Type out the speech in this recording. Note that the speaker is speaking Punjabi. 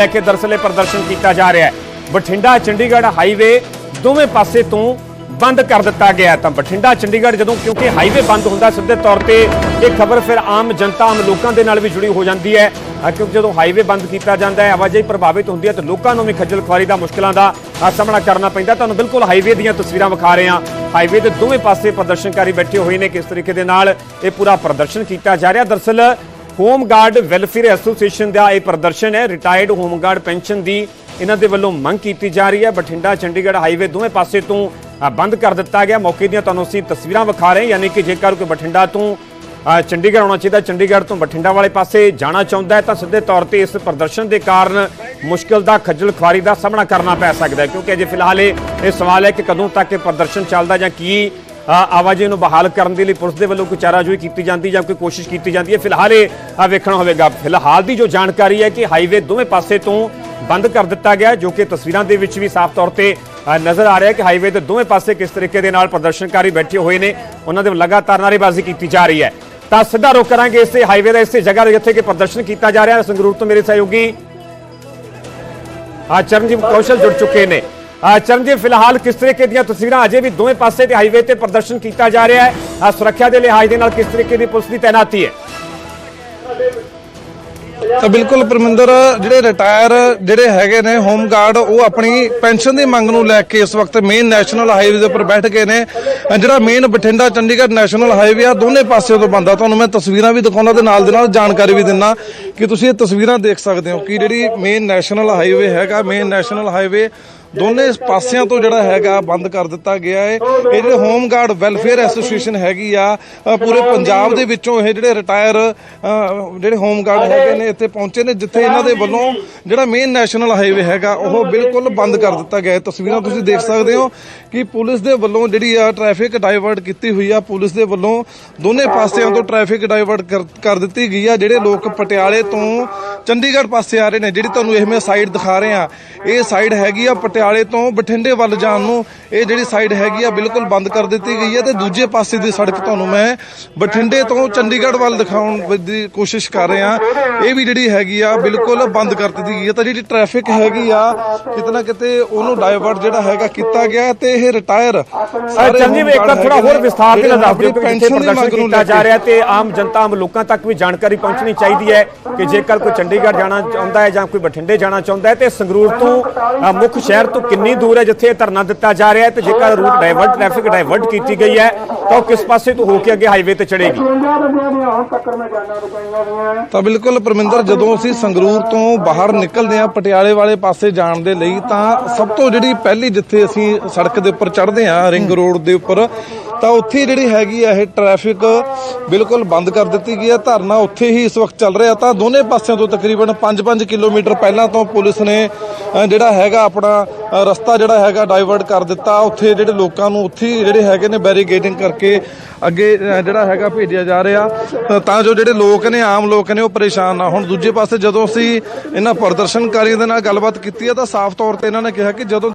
ਲੈ ਕੇ ਦਰਸਲੇ ਪ੍ਰਦਰਸ਼ਨ ਕੀਤਾ ਜਾ ਰਿਹਾ ਹੈ। ਬਠਿੰਡਾ, ਚੰਡੀਗੜ੍ਹ ਹਾਈਵੇ ਦੋਵੇਂ ਪਾਸੇ ਤੋਂ ਬੰਦ ਕਰ ਦਿੱਤਾ ਗਿਆ ਤਾਂ ਬਠਿੰਡਾ, ਚੰਡੀਗੜ੍ਹ ਜਦੋਂ ਕਿਉਂਕਿ ਹਾਈਵੇ ਬੰਦ ਹੁੰਦਾ ਸਿੱਧੇ ਤੌਰ ਤੇ ਇਹ ਖਬਰ ਫਿਰ ਆਮ ਜਨਤਾ, ਆਮ ਲੋਕਾਂ ਦੇ ਨਾਲ ਵੀ ਜੁੜੀ ਹੋ ਜਾਂਦੀ ਹੈ। ਕਿਉਂਕਿ ਜਦੋਂ ਹਾਈਵੇ ਬੰਦ ਕੀਤਾ ਜਾਂਦਾ ਹੈ, ਆਵਾਜਾਈ ਪ੍ਰਭਾਵਿਤ ਹੁੰਦੀ ਹੈ ਤਾਂ ਲੋਕਾਂ ਨੂੰ ਵੀ ਖੱਜਲ ਖੁਆਰੀ ਦਾ ਮੁਸ਼ਕਲਾਂ ਦਾ ਸਾਹਮਣਾ ਕਰਨਾ ਪੈਂਦਾ। ਤੁਹਾਨੂੰ ਬਿਲਕੁਲ ਹਾਈਵੇ ਦੀਆਂ ਤਸਵੀਰਾਂ ਵਿਖਾ ਰਹੇ ਹਾਂ। ਹਾਈਵੇ ਦੇ ਦੋਵੇਂ ਪਾਸੇ ਪ੍ਰਦਰਸ਼ਨਕਾਰੀ ਬੈਠੇ ਹੋਏ ਨੇ, ਕਿਸ ਤਰੀਕੇ ਦੇ ਨਾਲ ਇਹ ਪੂਰਾ ਪ੍ਰਦਰਸ਼ਨ ਕੀਤਾ ਜਾ ਰਿਹਾ। ਦਰਸਲ ਹੋਮਗਾਰਡ ਵੈਲਫੇਅਰ ਐਸੋਸੀਏਸ਼ਨ ਦਾ ਇਹ ਪ੍ਰਦਰਸ਼ਨ ਹੈ। ਰਿਟਾਇਰਡ ਹੋਮਗਾਰਡ ਪੈਨਸ਼ਨ ਦੀ ਇਹਨਾਂ ਦੇ ਵੱਲੋਂ ਮੰਗ ਕੀਤੀ ਜਾ ਰਹੀ ਹੈ। ਬਠਿੰਡਾ, ਚੰਡੀਗੜ੍ਹ ਹਾਈਵੇ ਦੋਵੇਂ ਪਾਸੇ ਤੋਂ ਬੰਦ ਕਰ ਦਿੱਤਾ ਗਿਆ। ਮੌਕੇ ਦੀਆਂ ਤੁਹਾਨੂੰ ਅਸੀਂ ਤਸਵੀਰਾਂ ਵਿਖਾ ਰਹੇ ਹਾਂ। ਯਾਨੀ ਕਿ ਜੇਕਰ ਕੋਈ ਬਠਿੰਡਾ ਤੋਂ ਚੰਡੀਗੜ੍ਹ ਆਉਣਾ ਚਾਹੀਦਾ ਚੰਡੀਗੜ੍ਹ ਤੋਂ ਬਠਿੰਡਾ ਵਾਲੇ ਪਾਸੇ ਜਾਣਾ ਚਾਹੁੰਦਾ ਹੈ, ਤਾਂ ਸਿੱਧੇ ਤੌਰ ਤੇ ਇਸ ਪ੍ਰਦਰਸ਼ਨ ਦੇ ਕਾਰਨ ਮੁਸ਼ਕਲ ਦਾ, ਖੱਜਲ ਖੁਆਰੀ ਦਾ ਸਾਹਮਣਾ ਕਰਨਾ ਪੈ ਸਕਦਾ ਹੈ। ਕਿਉਂਕਿ ਅਜੇ ਫਿਲਹਾਲ ਇਹ ਸਵਾਲ ਹੈ ਕਿ ਕਦੋਂ ਤੱਕ ਇਹ ਪ੍ਰਦਰਸ਼ਨ ਚੱਲਦਾ ਜਾਂ ਕੀ ਆਵਾਜਾਈ ਨੂੰ ਬਹਾਲ ਕਰਨ ਦੇ ਲਈ ਪੁਲਿਸ ਦੇ ਵੱਲੋਂ ਕੋਈ ਚਾਰਾਜੋਈ ਕੀਤੀ ਜਾਂਦੀ ਜਾਂ ਕੋਈ ਕੋਸ਼ਿਸ਼ ਕੀਤੀ ਜਾਂਦੀ ਹੈ? ਫਿਲਹਾਲ ਇਹ ਵੇਖਣਾ ਹੋਵੇਗਾ। ਫਿਲਹਾਲ ਦੀ ਜੋ ਜਾਣਕਾਰੀ ਹੈ ਕਿ ਹਾਈਵੇ ਦੋਵੇਂ ਪਾਸੇ ਤੋਂ ਬੰਦ ਕਰ ਦਿੱਤਾ ਗਿਆ, ਜੋ ਕਿ ਤਸਵੀਰਾਂ ਦੇ ਵਿੱਚ ਵੀ ਸਾਫ਼ ਤੌਰ ਤੇ ਨਜ਼ਰ ਆ ਰਿਹਾ ਹੈ ਕਿ ਹਾਈਵੇ ਦੇ ਦੋਵੇਂ ਪਾਸੇ ਕਿਸ ਤਰੀਕੇ ਦੇ ਨਾਲ ਪ੍ਰਦਰਸ਼ਨਕਾਰੀ ਬੈਠੇ ਹੋਏ ਨੇ, ਉਹਨਾਂ ਦੇ ਲਗਾਤਾਰ ਨਾਅਰੇਬਾਜ਼ੀ ਕੀਤੀ ਜਾ ਰਹੀ ਹੈ। ਤਾਂ ਸਿੱਧਾ ਰੁਕ ਕਰਾਂਗੇ ਇਸੇ ਹਾਈਵੇ ਦਾ, ਇਸੇ ਜਗ੍ਹਾ ਦੇ ਜਿੱਥੇ ਕਿ ਪ੍ਰਦਰਸ਼ਨ ਕੀਤਾ ਜਾ ਰਿਹਾ ਹੈ। ਸੰਗਰੂਰ ਤੋਂ ਮੇਰੇ ਸਹਿਯੋਗੀ, ਆ ਚਰਨਜੀਤ ਕੌਸ਼ਲ ਜੁੜ ਚੁੱਕੇ ਨੇ। ਚਰਨ ਜੀ ਫਿਲਹਾਲ ਕਿਸ ਤਰੀਕੇ ਦੀਆਂ ਤਸਵੀਰਾਂ ਅਜੇ ਵੀ ਦੋਵੇਂ ਪਾਸੇ ਤੇ ਹਾਈਵੇ ਤੇ ਪ੍ਰਦਰਸ਼ਨ ਕੀਤਾ ਜਾ ਰਿਹਾ ਹੈ? ਸੁਰੱਖਿਆ ਦੇ ਲਿਹਾਜ਼ ਦੇ ਨਾਲ ਕਿਸ ਤਰੀਕੇ ਦੀ ਪੁਲਿਸ ਦੀ ਤਾਇਨਾਤੀ ਹੈ? ਤਾਂ ਬਿਲਕੁਲ ਪਰਮਿੰਦਰ, ਜਿਹੜੇ ਰਿਟਾਇਰ ਜਿਹੜੇ ਹੈਗੇ ਨੇ ਹੋਮ ਗਾਰਡ ਉਹ ਆਪਣੀ ਪੈਨਸ਼ਨ ਦੀ ਮੰਗ ਨੂੰ ਲੈ ਕੇ ਇਸ ਵਕਤ ਮੇਨ ਨੈਸ਼ਨਲ ਹਾਈਵੇ ਦੇ ਉੱਪਰ ਬੈਠ ਗਏ ਨੇ। ਜਿਹੜਾ main Bathinda Chandigarh national highway ਆ, ਦੋਨੇ ਪਾਸੇ ਤੋਂ ਬੰਦ। ਆ ਤੁਹਾਨੂੰ ਮੈਂ ਤਸਵੀਰਾਂ ਵੀ ਦਿਖਾਉਣਾ ਤੇ ਨਾਲ ਦੇ ਨਾਲ ਜਾਣਕਾਰੀ ਵੀ ਦਿੰਨਾ ਕਿ ਤੁਸੀਂ ਇਹ ਤਸਵੀਰਾਂ ਦੇਖ ਸਕਦੇ ਹੋ ਕਿ ਜਿਹੜੀ ਮੇਨ ਨੈਸ਼ਨਲ ਹਾਈਵੇ ਹੈਗਾ ਮੇਨ ਨੈਸ਼ਨਲ ਹਾਈਵੇ ਦੋਨੇ ਪਾਸਿਆਂ ਤੋਂ ਜਿਹੜਾ ਹੈਗਾ ਬੰਦ ਕਰ ਦਿੱਤਾ ਗਿਆ ਹੈ ਇਹ ਜਿਹੜੇ ਹੋਮ ਗਾਰਡ ਵੈਲਫੇਅਰ ਐਸੋਸੀਏਸ਼ਨ ਹੈਗੀ ਆ ਪੂਰੇ ਪੰਜਾਬ ਦੇ ਵਿੱਚੋਂ ਇਹ ਜਿਹੜੇ ਰਿਟਾਇਰ ਜਿਹੜੇ ਹੋਮ ਗਾਰਡ ਹੈਗੇ ਨੇ, ਇੱਥੇ ਪਹੁੰਚੇ ਨੇ, ਜਿੱਥੇ ਇਹਨਾਂ ਦੇ ਵੱਲੋਂ ਜਿਹੜਾ ਮੇਨ ਨੈਸ਼ਨਲ ਹਾਈਵੇ ਹੈਗਾ, ਉਹ ਬਿਲਕੁਲ ਬੰਦ ਕਰ ਦਿੱਤਾ ਗਿਆ ਹੈ ਤਸਵੀਰਾਂ ਤੁਸੀਂ ਦੇਖ ਸਕਦੇ ਹੋ ਕਿ ਪੁਲਿਸ ਦੇ ਵੱਲੋਂ ਜਿਹੜੀ ਆ ਟ੍ਰੈਫਿਕ ਡਾਇਵਰਟ ਕੀਤੀ ਹੋਈ ਆ। ਪੁਲਿਸ ਦੇ ਵੱਲੋਂ ਦੋਨੇ ਪਾਸਿਆਂ ਤੋਂ ਟ੍ਰੈਫਿਕ ਡਾਇਵਰਟ ਕਰ- ਕਰ ਦਿੱਤੀ ਗਈ ਆ। ਜਿਹੜੇ ਲੋਕ ਪਟਿਆਲੇ ਤੋਂ ਚੰਡੀਗੜ੍ਹ ਪਾਸੇ ਆ ਰਹੇ ਨੇ ਜਿਹੜੀ ਤੁਹਾਨੂੰ ਇਹ ਮੈਂ ਸਾਈਡ ਦਿਖਾ ਰਹੇ ਆ ਇਹ ਸਾਈਡ ਹੈਗੀ ਆ ਪਟਿਆਲੇ ਤੋਂ ਬਠਿੰਡੇ ਵੱਲ ਜਾਣ ਨੂੰ। ਇਹ ਜਿਹੜੀ ਸਾਈਡ ਹੈਗੀ ਆ ਬਿਲਕੁਲ ਬੰਦ ਕਰ ਦਿੱਤੀ ਗਈ ਹੈ ਤੇ ਦੂਜੇ ਪਾਸੇ ਦੀ ਸੜਕ ਤੁਹਾਨੂੰ ਮੈਂ ਬਠਿੰਡੇ ਤੋਂ ਚੰਡੀਗੜ੍ਹ ਵੱਲ ਦਿਖਾਉਣ ਦੀ ਕੋਸ਼ਿਸ਼ ਕਰ ਰਿਹਾ। ਇਹ ਵੀ ਜਿਹੜੀ ਹੈਗੀ ਆ ਬਿਲਕੁਲ ਬੰਦ ਕਰ ਦਿੱਤੀ ਗਈ ਹੈ ਤਾਂ ਜਿਹੜੀ ਟ੍ਰੈਫਿਕ ਹੈਗੀ ਆ ਕਿਤੇ ਨਾ ਕਿਤੇ ਉਹਨੂੰ ਡਾਇਵਰਟ ਜਿਹੜਾ ਹੈਗਾ ਕੀਤਾ ਗਿਆ ਤੇ ਇਹ ਰਿਟਾਇਰ ਚੰਜੀ ਇੱਕ ਤਾਂ ਥੋੜਾ ਹੋਰ ਵਿਸਥਾਰ ਦੇ ਨਾਲ ਦੱਸ ਦਿਓ ਕਿ ਦੀ ਪ੍ਰਦਰਸ਼ਨ ਮੰਗ ਨੂੰ ਕੀਤਾ ਲੈ ਜਾ ਰਿਹਾ ਤੇ ਆਮ ਜਨਤਾ ਆਮ ਲੋਕਾਂ ਤੱਕ ਵੀ ਜਾਣਕਾਰੀ ਪਹੁੰਚਣੀ ਚਾਹੀਦੀ ਹੈ ਕਿ ਜੇਕਰ ਕੋਈ ਚੰਡੀਗੜ੍ਹ ਜਾਣਾ ਚਾਹੁੰਦਾ ਹੈ ਜਾਂ ਕੋਈ ਬਠਿੰਡੇ ਜਾਣਾ ਚਾਹੁੰਦਾ ਹੈ, ਤੇ ਸੰਗਰੂਰ ਤੋਂ ਮੁੱਖ ਸ਼ਹਿਰ ਤੋਂ ਕਿੰਨੀ ਦੂਰ ਹੈ ਜਿੱਥੇ ਧਰਨਾ ਦਿੱਤਾ ਜਾ ਰਿਹਾ ਹੈ, ਤੇ ਜੇਕਰ ਰੂਟ ਡਾਇਵਰਟ ਟ੍ਰੈਫਿਕ ਡਾਇਵਰਟ ਕੀਤੀ ਗਈ ਹੈ, ਤਾਂ ਉਹ ਕਿਸ ਪਾਸੇ ਤੋਂ ਹੋ ਕੇ ਅੱਗੇ ਹਾਈਵੇ ਤੇ ਚੜੇਗੀ ਤਾਂ ਬਿਲਕੁਲ ਪਰਮਿੰਦਰ, ਜਦੋਂ ਅਸੀਂ ਸੰਗਰੂਰ ਤੋਂ ਬਾਹਰ ਨਿਕਲਦੇ ਹਾਂ, ਪਟਿਆਲੇ ਵਾਲੇ ਪਾਸੇ ਜਾਣ ਦੇ ਲਈ, ਤਾਂ ਸਭ ਤੋਂ ਜਿਹੜੀ ਪਹਿਲੀ ਜਿੱਥੇ ਅਸੀਂ ਸੜਕ ਦੇ ਉੱਪਰ ਚੜ੍ਹਦੇ ਹਾਂ, ਰਿੰਗ ਰੋਡ ਦੇ ਉੱਪਰ ਤਾਂ ਉੱਥੇ ਜਿਹੜੀ ਹੈਗੀ ਆ ਇਹ ਟ੍ਰੈਫਿਕ ਬਿਲਕੁਲ ਬੰਦ ਕਰ ਦਿੱਤੀ ਗਈ ਹੈ ਧਰਨਾ ਉੱਥੇ ਹੀ ਇਸ ਵਕਤ ਚੱਲ ਰਿਹਾ ਤਾਂ ਦੋਨੇ ਪਾਸਿਆਂ ਤੋਂ ਤਕਰੀਬਨ 5-5 ਕਿਲੋਮੀਟਰ ਪਹਿਲਾਂ ਤੋਂ ਪੁਲਿਸ ਨੇ ਜਿਹੜਾ ਹੈਗਾ ਆਪਣਾ ਰਸਤਾ ਜਿਹੜਾ ਹੈਗਾ ਡਾਈਵਰਟ ਕਰ ਦਿੱਤਾ। ਉੱਥੇ ਜਿਹੜੇ ਲੋਕਾਂ ਨੂੰ ਉੱਥੇ ਹੀ ਜਿਹੜੇ ਹੈਗੇ ਨੇ ਬੈਰੀਗੇਡਿੰਗ ਕਰਕੇ ਅੱਗੇ ਜਿਹੜਾ ਹੈਗਾ ਭੇਜਿਆ ਜਾ ਰਿਹਾ। ਤਾਂ ਜੋ ਜਿਹੜੇ ਲੋਕ ਨੇ, ਆਮ ਲੋਕ ਨੇ, ਉਹ ਪਰੇਸ਼ਾਨ ਨਾ ਹੁਣ। ਦੂਜੇ ਪਾਸੇ ਜਦੋਂ ਅਸੀਂ ਇਹਨਾਂ ਪ੍ਰਦਰਸ਼ਨਕਾਰੀਆਂ ਦੇ ਨਾਲ ਗੱਲਬਾਤ ਕੀਤੀ ਹੈ ਤਾਂ ਸਾਫ਼ ਤੌਰ ਤੇ ਇਹਨਾਂ ਨੇ ਕਿਹਾ ਕਿ ਜਦੋਂ